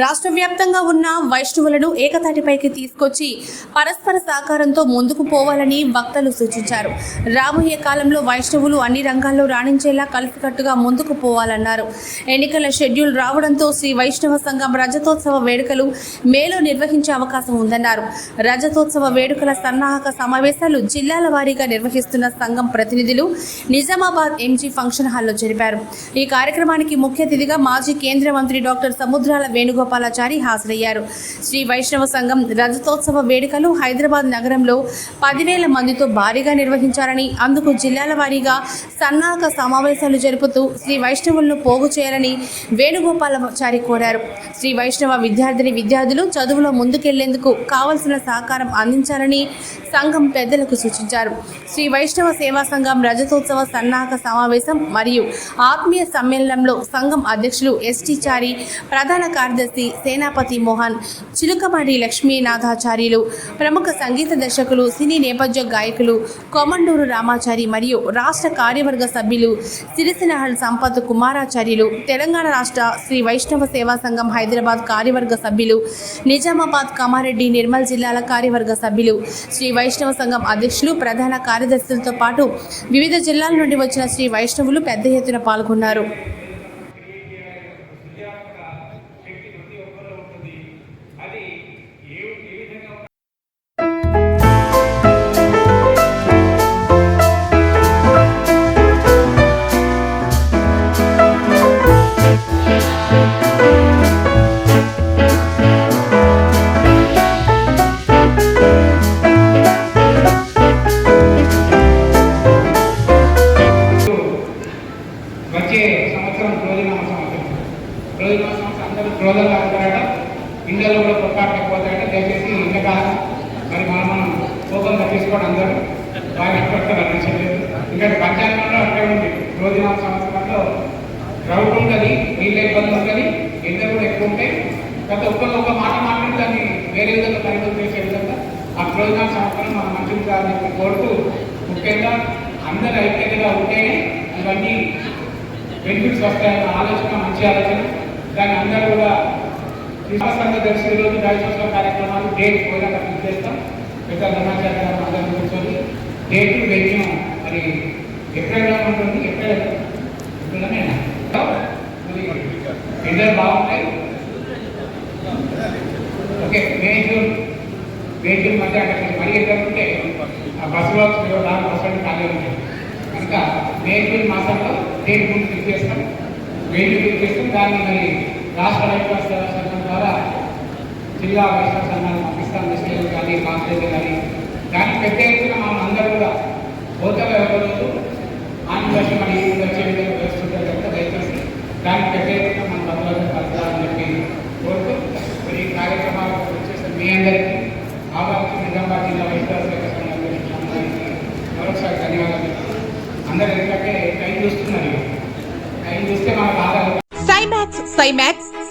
రాష్ట్ర వ్యాప్తంగా ఉన్న వైష్ణవులను ఏకతాటిపైకి తీసుకొచ్చి పరస్పర సహకారంతో ముందుకు పోవాలని వక్తలు సూచించారు. రాబోయే కాలంలో వైష్ణవులు అన్ని రంగాల్లో రాణించేలా కలిసికట్టుగా ముందుకు పోవాలన్నారు. ఎన్నికల షెడ్యూల్ రావడంతో శ్రీ వైష్ణవ సంఘం రజతోత్సవ వేడుకలు మేలో నిర్వహించే అవకాశం ఉందన్నారు. రజతోత్సవ వేడుకల సన్నాహక సమావేశాలు జిల్లాల వారీగా నిర్వహిస్తున్న సంఘం ప్రతినిధులు నిజామాబాద్ ఎంజీ ఫంక్షన్ హాల్లో జరిపారు. ఈ కార్యక్రమానికి ముఖ్య అతిథిగా మాజీ కేంద్ర మంత్రి డాక్టర్ సముద్రాల వేణుగోపాలాచారి హాజరయ్యారు. శ్రీ వైష్ణవ సంఘం రజతోత్సవ వేడుకలు హైదరాబాద్ నగరంలో పదివేల మందితో భారీగా నిర్వహించారని అందుకు జిల్లాల వారీగా సన్నాహక సమావేశాలు జరుపుతూ శ్రీ వైష్ణవులను పోగు చేయాలని వేణుగోపాలాచారి కోరారు. శ్రీ వైష్ణవ విద్యార్థిని విద్యార్థులు చదువులో ముందుకెళ్ళేందుకు కావలసిన సహకారం అందించాలని సంఘం పెద్దలకు సూచించారు. శ్రీ వైష్ణవ సేవా సంఘం రజతోత్సవ సన్నాహక సమావేశం మరియు ఆత్మీయ సమ్మేళనంలో సంఘం అధ్యక్షులు ఎస్టీ చారి ప్రధాన కార్యదర్శి సేనాపతి మోహన్ చిలుకమడి లక్ష్మీనాథాచార్యులు ప్రముఖ సంగీత దర్శకులు సినీ నేపథ్య గాయకులు కోమండూరు రామాచారి మరియు రాష్ట్ర కార్యవర్గ సభ్యులు సిరిసినహల్ సంపత్ కుమారాచార్యులు తెలంగాణ రాష్ట్ర శ్రీ వైష్ణవ సేవా సంఘం హైదరాబాద్ కార్యవర్గ సభ్యులు నిజామాబాద్ కామారెడ్డి నిర్మల్ జిల్లాల కార్యవర్గ సభ్యులు శ్రీ వైష్ణవ సంఘం అధ్యక్షులు ప్రధాన కార్యదర్శులతో పాటు వివిధ జిల్లాల నుండి వచ్చిన శ్రీ వైష్ణవులు పెద్ద ఎత్తున పాల్గొన్నారు. అందరూ క్రోధంగా ఉంటారట ఇండియాలో కూడా పొరపాటు తక్కువతారట దయచేసి ఇంతకాలం మరి మనం మనం కోపం తగ్గించుకోవడం అందరూ బాగా ఇష్టపడతారు అనిపించలేదు ఇంకా పంచాంగంలో అక్కడే ఉంది క్రోధినామ సంవత్సరంలో క్రౌడ్ ఉంటుంది నీళ్ళ ఇబ్బంది ఉంటుంది ఎండలు కూడా ఎక్కువ ఉంటాయి గత ఒక్కరు ఒక మాట మాట్లాడి దాన్ని వేరే విధంగా పరిమితం చేసే విధంగా ఆ క్రోధినామ సంవత్సరం మనం మంచిది కాదని చెప్పి కోరుతూ ముఖ్యంగా అందరూ ఐక్యతగా ఉంటేనే ఇవన్నీ బెనిఫిట్స్ వస్తాయన్న ఆలోచన మంచి ఆలోచన. విశ్వాసంగా తెలిసి ఈరోజు రాజ్యోత్సవ కార్యక్రమాలు డేట్ పోయినాక ఫిక్స్ చేస్తాం పెద్ద ధర్మాచార్య గారు కూర్చొని డేట్ వెన్యూ మరి ఎప్పుడైనా ఉంటుంది ఎక్కడ ఎండలు బాగుంటాయి. Okay May June May June మధ్య అక్కడ మరీ ఎక్కడ ఉంటే ఆ బస్సులో నాలుగు పర్సెంట్ ఖాళీ ఉంటాయి కనుక మే జూన్ మాసంలో డేట్ ముందు ఫిక్స్ చేస్తాం మే జూన్ ఫిక్స్ చేస్తాం దాన్ని మరి రాష్ట్ర వైద్య సేవా సంఘం ద్వారా జిల్లా వైద్య సంఘాలు పాకిస్తాన్ డిస్ట్రిక్ట్ కానీ కాన్స్టేట్ కానీ దానికి పెద్ద ఎత్తున మనం అందరూ కూడా హోటల్ ఎవరు ఆంధ్రప్రదేశ్ మన ఈ వచ్చే విధంగా వేస్తుంటారు కనుక దయచేసి దానికి పెద్ద ఎత్తున మన బంధువులను కలపాలని చెప్పి కోరుతూ మరి ఈ కార్యక్రమాలకు వచ్చేసి మీ అందరికీ ఆవాసం నిజామాబాద్ జిల్లా వైద్య సేవ సంఘం మరొకసారి ధన్యవాదాలు అందరూ ఎందుకంటే టైం చూస్తున్నారు. టైం చూస్తే మనకు బాధ సైమాక్స్ సైమాక్స్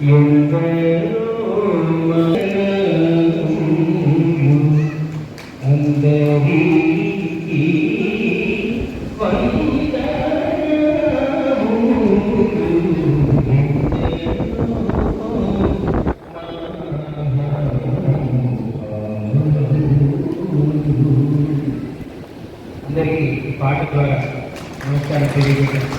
Mundero అందరికీ పాట ద్వారా నమస్కారం తెలియజేయండి.